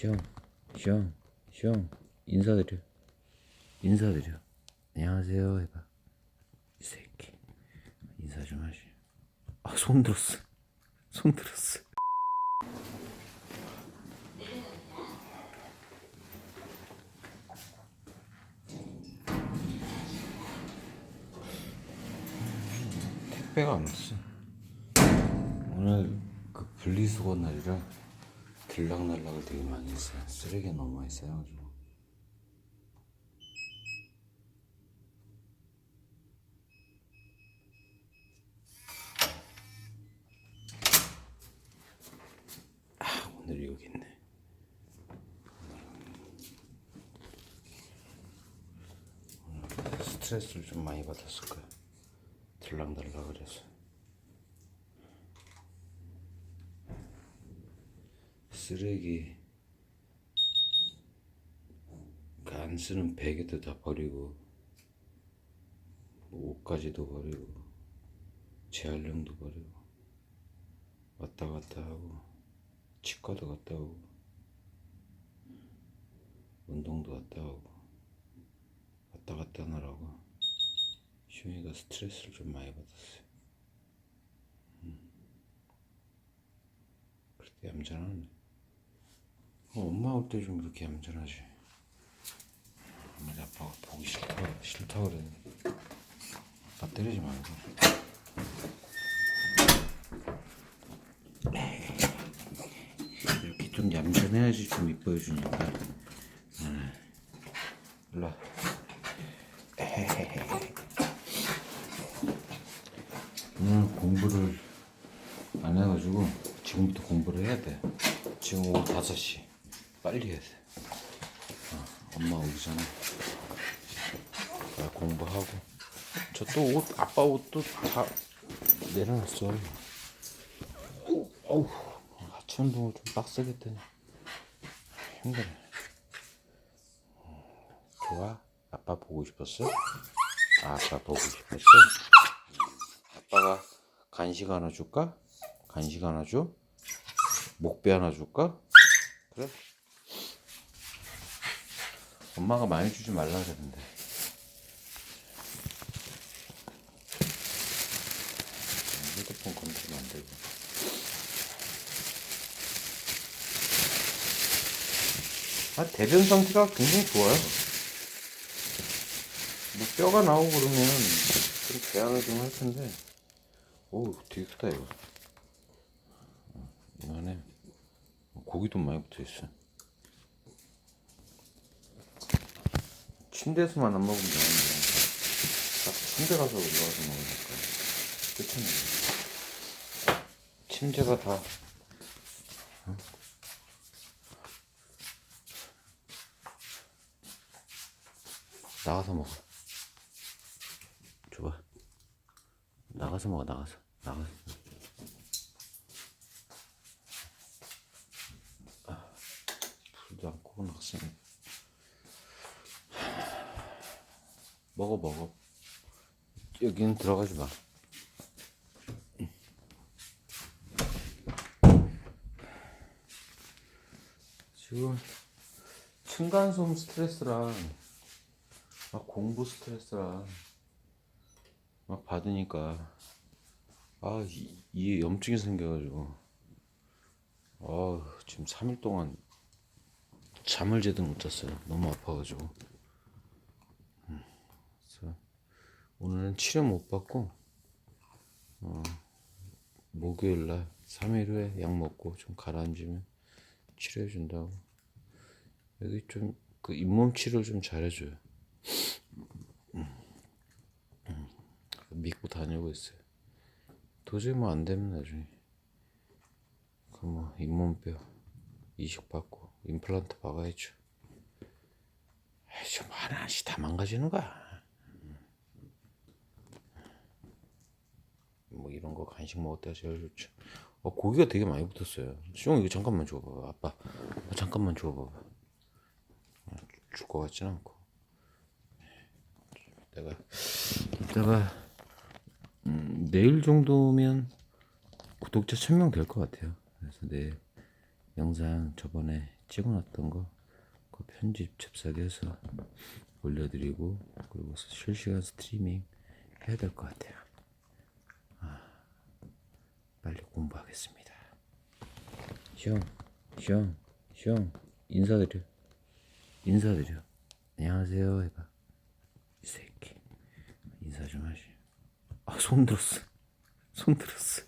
형, 형, 형, 인사드려. 인사드려. 안녕하세요. 해봐. 이 새끼. 인사 좀 하시. 아, 손 들었어. 손 들었어. 택배가 안 왔어. 오늘 그 분리수거 날이라 들락날락을 되게 많이 했어요. 쓰레기 너무 많이 쌓여가지고. 아, 오늘 여기 있네. 오늘 스트레스를 좀 많이 받았을 거야. 들락날락을 해서. 쓰레기. 그안 쓰는 베개도 다 버리고 뭐 옷까지도 버리고 재활용도 버리고 왔다 갔다 하고 치과도 갔다 오고 운동도 갔다 오고 왔다 갔다 하느라고 시훈이가 스트레스를 좀 많이 받았어요. 그렇게 얌전하네. 어, 엄마 올 때좀 이렇게 얌전하지. 엄마 아빠가 보기 싫다 싫다 그랬는데 아빠 때리지 말고. 이렇게 좀 얌전해야지 좀 이뻐해 주니까. 응. 일로 와. 오늘 공부를 안 해가지고 지금부터 공부를 해야 돼. 지금 오후 5시. 빨리 해야 돼. 어, 엄마 오기 전에 나 공부하고. 저 또 옷, 아빠 옷도 다 내려놨어. 어우, 아침 운동을 좀 빡세게 했더니 힘드네. 음, 좋아? 아빠 보고 싶었어? 아, 아빠 보고 싶었어? 아빠가 간식 하나 줄까? 간식 하나 줘? 목배 하나 줄까? 그래? 엄마가 많이 주지 말라 그랬는데. 휴대폰 건드리면 안 되고. 아, 대변 상태가 굉장히 좋아요. 뭐 뼈가 나오고 그러면 좀 제한을 좀 할 텐데. 오, 되게 크다 이거. 이 안에 고기도 많이 붙어 있어. 침대에서만 안 먹으면 되는데 딱 침대 가서 올라가서 먹으니까 끝이네. 침대가 다 어? 나가서 먹어. 줘봐. 나가서 먹어 나가서 나가서. 불도 안 끄고 낙서네. 먹어 먹어. 여기는 들어가지 마. 지금 층간소음 스트레스랑 막 공부 스트레스랑 막 받으니까 아 이- 이에 염증이 생겨가지고 아 지금 3일 동안 잠을 제대로 못 잤어요. 너무 아파가지고. 음, 그래서 오늘은 치료 못 받고 어, 목요일 날 3일 후에 약 먹고 좀 가라앉으면 치료해 준다고. 여기 좀 그 잇몸 치료 좀 잘해줘요. 음, 음, 믿고 다니고 있어요. 도저히 뭐 안 되면 나중에 그 뭐 잇몸뼈 이식 받고 임플란트 박아야죠. 좀 하나씩 다 망가지는 거야. 뭐 이런 거 간식 때가 제일 좋죠. 어, 고기가 되게 많이 붙었어요. 수영 이거 잠깐만 줘봐봐. 아빠 어, 잠깐만 줘봐봐. 줄 것 같진 않고. 이따가 이따가 음, 내일 정도면 구독자 1000명 될 것 같아요. 그래서 내일 영상 저번에 찍어놨던 거 그 편집 잽싸게 해서 올려드리고 그리고 실시간 스트리밍 해야 될 것 같아요. 아, 빨리 공부 하겠습니다. 형, 형, 형 인사드려. 인사드려. 안녕하세요 해봐. 이 새끼 인사 좀 하시. 아손 들었어. 손 들었어.